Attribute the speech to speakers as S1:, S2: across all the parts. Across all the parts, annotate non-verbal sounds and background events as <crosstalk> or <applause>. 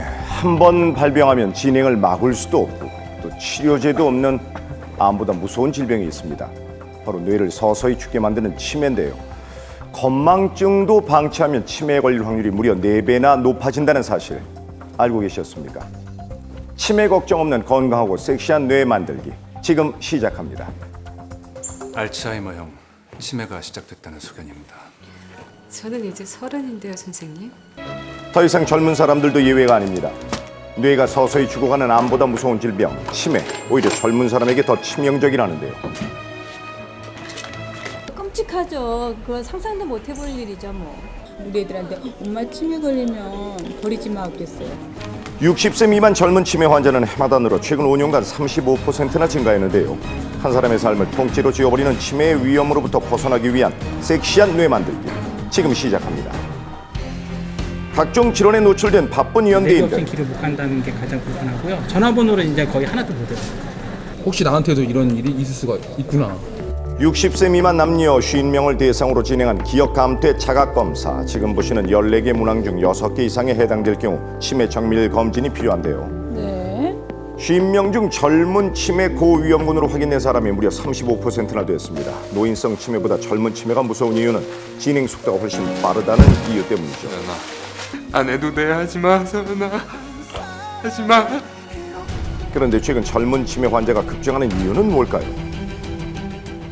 S1: 한 번 발병하면 진행을 막을 수도 없고 또 치료제도 없는 암보다 무서운 질병이 있습니다. 바로 뇌를 서서히 죽게 만드는 치매인데요. 건망증도 방치하면 치매에 걸릴 확률이 무려 네배나 높아진다는 사실 알고 계셨습니까? 치매 걱정 없는 건강하고 섹시한 뇌 만들기 지금 시작합니다.
S2: 알츠하이머형 치매가 시작됐다는 소견입니다.
S3: 저는 이제 서른인데요, 선생님.
S1: 더 이상 젊은 사람들도 예외가 아닙니다. 뇌가 서서히 죽어가는 암보다 무서운 질병, 치매. 오히려 젊은 사람에게 더 치명적이라는데요.
S4: 끔찍하죠. 그건 상상도 못 해볼 일이죠, 뭐.
S5: 우리 애들한테 엄마 치매 걸리면 버리지 마 그랬어요.
S1: 60세 미만 젊은 치매 환자는 해마다 늘어 최근 5년간 35%나 증가했는데요. 한 사람의 삶을 통째로 지워버리는 치매의 위험으로부터 벗어나기 위한 섹시한 뇌 만들기. 지금 시작합니다. 각종 질환에 노출된 바쁜 연대인들.
S6: 길을 못 간다는 게 가장 불편하고요. 전화번호를 이제 거의 하나도 못 외워요.
S7: 혹시 나한테도 이런 일이 있을 수가 있구나.
S1: 60세 미만 남녀 50명을 대상으로 진행한 기억 감퇴 자각 검사. 지금 보시는 14개 문항 중 6개 이상에 해당될 경우 치매 정밀 검진이 필요한데요.
S4: 네.
S1: 50명 중 젊은 치매 고위험군으로 확인된 사람이 무려 35%나 됐습니다. 노인성 치매보다 젊은 치매가 무서운 이유는 진행 속도가 훨씬 빠르다는 이유 때문이죠.
S8: 안 해도 돼 하지마 서연아 하지마
S1: 그런데 최근 젊은 치매 환자가 급증하는 이유는 뭘까요?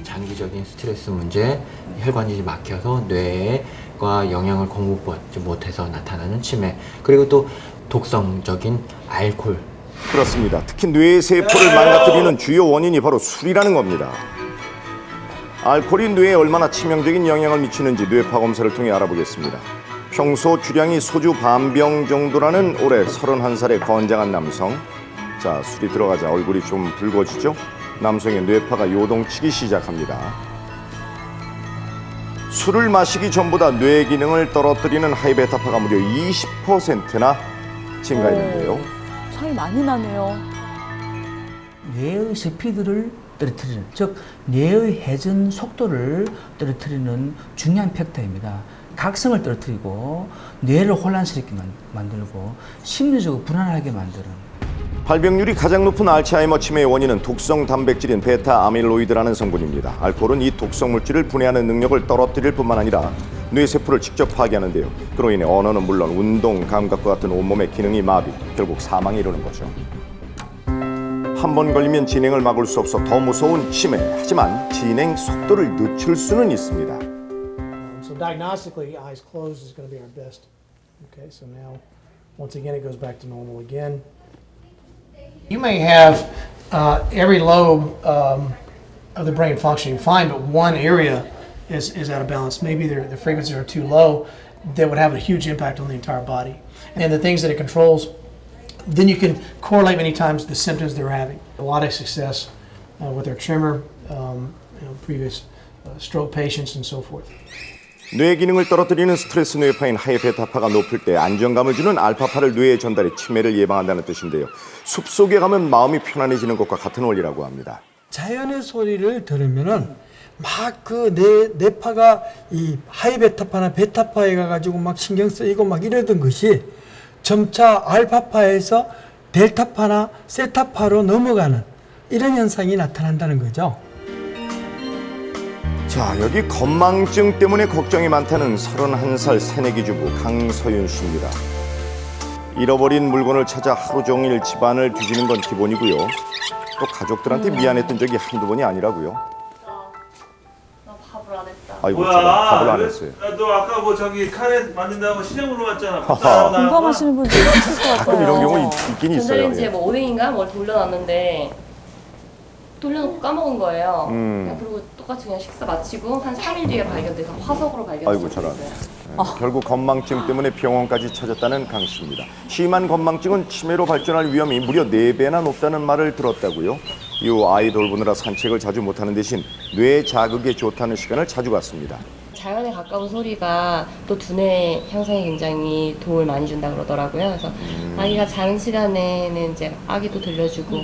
S9: 장기적인 스트레스 문제, 혈관이 막혀서 뇌가 영양을 공급받지 못해서 나타나는 치매, 그리고 또 독성적인 알코올,
S1: 그렇습니다. 특히 뇌 세포를 망가뜨리는 주요 원인이 바로 술이라는 겁니다. 알코올이 뇌에 얼마나 치명적인 영향을 미치는지 뇌파 검사를 통해 알아보겠습니다. 평소 주량이 소주 반 병 정도라는 올해 31살의 건장한 남성. 자, 술이 들어가자 얼굴이 좀 붉어지죠? 남성의 뇌파가 요동치기 시작합니다. 술을 마시기 전보다 뇌 기능을 떨어뜨리는 하이베타파가 무려 20%나 증가했는데요.
S4: 차이 많이 나네요.
S10: 뇌의 스피드를 떨어뜨리는 즉 뇌의 회전 속도를 떨어뜨리는 중요한 팩터입니다. 각성을 떨어뜨리고 뇌를 혼란스럽게 만- 만들고 심리적으로 불안하게 만드는
S1: 발병률이 가장 높은 알츠하이머 치매의 원인은 독성 단백질인 베타 아밀로이드라는 성분입니다. 알코올은 이 독성 물질을 분해하는 능력을 떨어뜨릴 뿐만 아니라 뇌 세포를 직접 파괴하는데요. 그로 인해 언어는 물론 운동, 감각과 같은 온몸의 기능이 마비, 결국 사망에 이르는 거죠. 한 번 걸리면 진행을 막을 수 없어 더 무서운 치매. 하지만 진행 속도를 늦출 수는 있습니다.
S11: Diagnostically, eyes closed is going to be our best. Okay, so now, once again, it goes back to normal again. You may have uh, every lobe um, of the brain functioning fine, but one area is, is out of balance. Maybe the the frequencies are too low that would have a huge impact on the entire body. And the things that it controls, then you can correlate many times the symptoms they're having. A lot of success uh, with our tremor, um, you know, previous uh, stroke patients, and so forth.
S1: 뇌 기능을 떨어뜨리는 스트레스 뇌파인 하이베타파가 높을 때 안정감을 주는 알파파를 뇌에 전달해 치매를 예방한다는 뜻인데요. 숲속에 가면 마음이 편안해지는 것과 같은 원리라고 합니다.
S12: 자연의 소리를 들으면은 막그내 뇌파가 이 하이베타파나 베타파에 가가지고 막 신경 쓰이고 막 이러던 것이 점차 알파파에서 델타파나 세타파로 넘어가는 이런 현상이 나타난다는 거죠.
S1: 자, 여기 건망증 때문에 걱정이 많다는 31살 새내기 주부 강서윤 씨입니다. 잃어버린 물건을 찾아 하루 종일 집안을 뒤지는 건 기본이고요. 또 가족들한테 미안했던 적이 한두 번이 아니라고요.
S13: 나 밥을 안 했다.
S1: 아이고, 제가 밥을 안 했어요.
S8: 너 아까 뭐 저기 카레 만든다고 시장으로
S1: 하하.
S4: 공감하시는 분들 있을 것 같아요.
S1: 가끔 이런 경우 있- 있긴 있어요.
S13: 전자레인지에
S1: 예.
S13: 뭐 오뎅인가 뭘 돌려놨는데 돌려놓고 까먹은 거예요.
S1: 음.
S13: 그냥 그리고 똑같이 그냥 식사 마치고 한 3일 뒤에 발견돼서 화석으로
S1: 아이고,
S13: 발견됐어요.
S1: 저런. 예, 결국 건망증 때문에 병원까지 찾았다는 강 씨입니다. 심한 건망증은 치매로 발전할 위험이 무려 네배나 높다는 말을 들었다고요. 이후 아이 돌보느라 산책을 자주 못하는 대신 뇌 자극에 좋다는 시간을 자주 갖습니다.
S13: 자연에 가까운 소리가 또 두뇌 향상에 굉장히 도움을 많이 준다 그러더라고요. 그래서
S1: 음.
S13: 아기가 자는 시간에는 이제 아기도 들려주고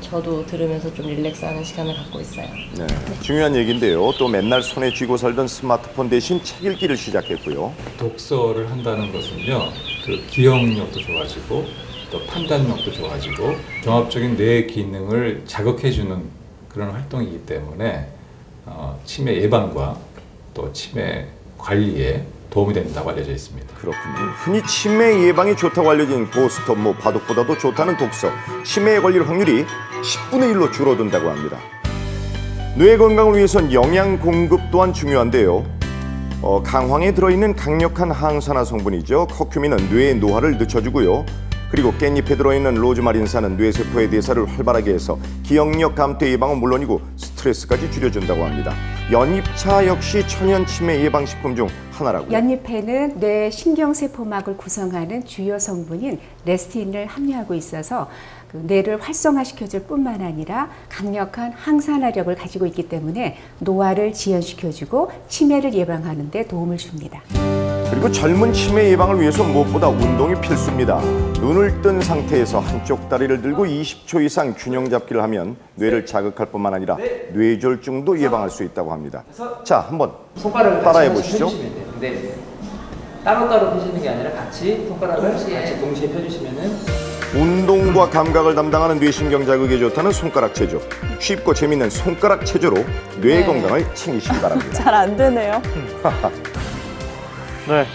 S13: 저도 들으면서 좀 릴렉스하는 시간을 갖고 있어요.
S1: 네, 중요한 얘기인데요. 또 맨날 손에 쥐고 살던 스마트폰 대신 책 읽기를 시작했고요.
S2: 독서를 한다는 것은요, 그 기억력도 좋아지고 또 판단력도 좋아지고 종합적인 뇌 기능을 자극해주는 그런 활동이기 때문에 어, 치매 예방과 또 치매 관리에 도움이 된다고 알려져 있습니다.
S1: 그렇군요. 흔히 치매 예방이 좋다고 알려진 보스터, 뭐 바둑보다도 좋다는 독서, 치매에 걸릴 확률이 10분의 1로 줄어든다고 합니다. 뇌 건강을 위해선 영양 공급 또한 중요한데요. 어, 강황에 들어있는 강력한 항산화 성분이죠. 커큐민은 뇌의 노화를 늦춰주고요. 그리고 깻잎에 들어있는 로즈마린산은 뇌세포의 대사를 활발하게 해서 기억력 감퇴 예방은 물론이고 스트레스까지 줄여준다고 합니다. 연잎차 역시 천연 치매 예방식품 중 하나라고요.
S14: 연잎에는 뇌 신경세포막을 구성하는 주요 성분인 레스틴을 함유하고 있어서 그 뇌를 활성화시켜줄 뿐만 아니라 강력한 항산화력을 가지고 있기 때문에 노화를 지연시켜주고 치매를 예방하는 데 도움을 줍니다.
S1: 그리고 젊은 치매 예방을 위해서 무엇보다 운동이 필수입니다. 눈을 뜬 상태에서 한쪽 다리를 들고 20초 이상 균형 잡기를 하면 뇌를 자극할 뿐만 아니라 뇌졸중도 예방할 수 있다고 합니다. 자, 한번
S10: 손가락을
S1: 따라해 보시죠.
S10: 네. 따로따로 펴시는 게 아니라 같이 손가락을 같이 동시에 펴주시면은
S1: 운동과 감각을 담당하는 뇌신경 자극에 좋다는 손가락 체조. 쉽고 재밌는 손가락 체조로 뇌 건강을 챙기시기 바랍니다.
S5: 잘 안 되네요. <laughs>
S1: 네,